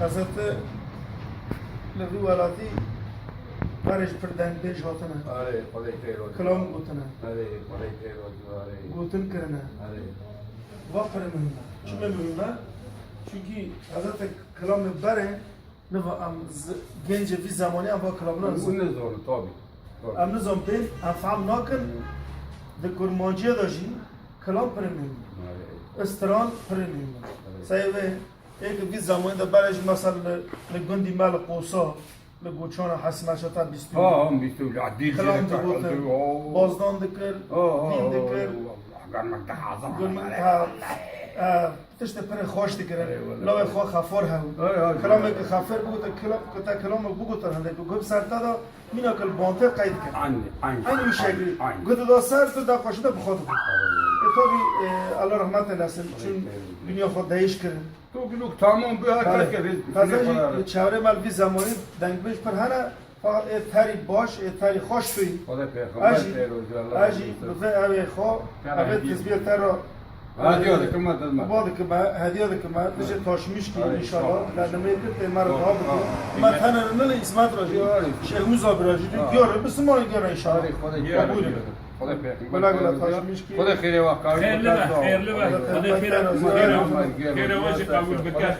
حضرت لوی ولاتی برش پردن پیش هاتنه آره خدای خیر روز کلام گوتنه آره خدای خیر روز آره گوتن کرنه آره و پر مهمه چون مهمه چونکی حضرت کلام بره نه ام ز- گنج وی زمانی ام با کلام نه اون نزور تابی ام نظام بین ام فهم ناکن ده کرمانجی داشی کلام پر مهمه استران پر مهمه سایبه یک وی زمانی ده برش مثلا لگندی مال قوسا لگوچان حسمشتا ها بیستو هم بیستو عدیل گوتن بازدان دکر دین دکر ده حضم گلمن تا تشت پر خوش دکره لو خو خفر هم. کلام که خفر بگو تا کلام که تا کلام بگو تا هنده که گب سر تا دا مینا کل بانته قید کرد این این شکلی گفت دا سر تو دا خوش دا بخواد کن تو بی الله رحمت نسل چون دنیا خود دایش کرد گلوک تمام به هر کس که فضای چهره مال بی زمانی دنگ بیش پر هنه فقط ای تری باش ای تری خوش توی. خدا پیغمبر الله اجی بفه اوی خو اوی تزبیه تر را. هادی هذا كم هذا المال بعد که ما هدیه ده که ما تجه تاشمیش کی ان شاء الله آره. لانه میگه مر آره، ها آره. ما تنه نه اسمت راجی. شهوز راجی آره. گیاره بس ما گیاره ان شاء آره الله خدا قبول. خدا پیغمبر بلا بلا تاشمیش کی خدا خیر وقت خیر لبه خیر لبه خدا خیر خیر خیر وجه قبول بکرد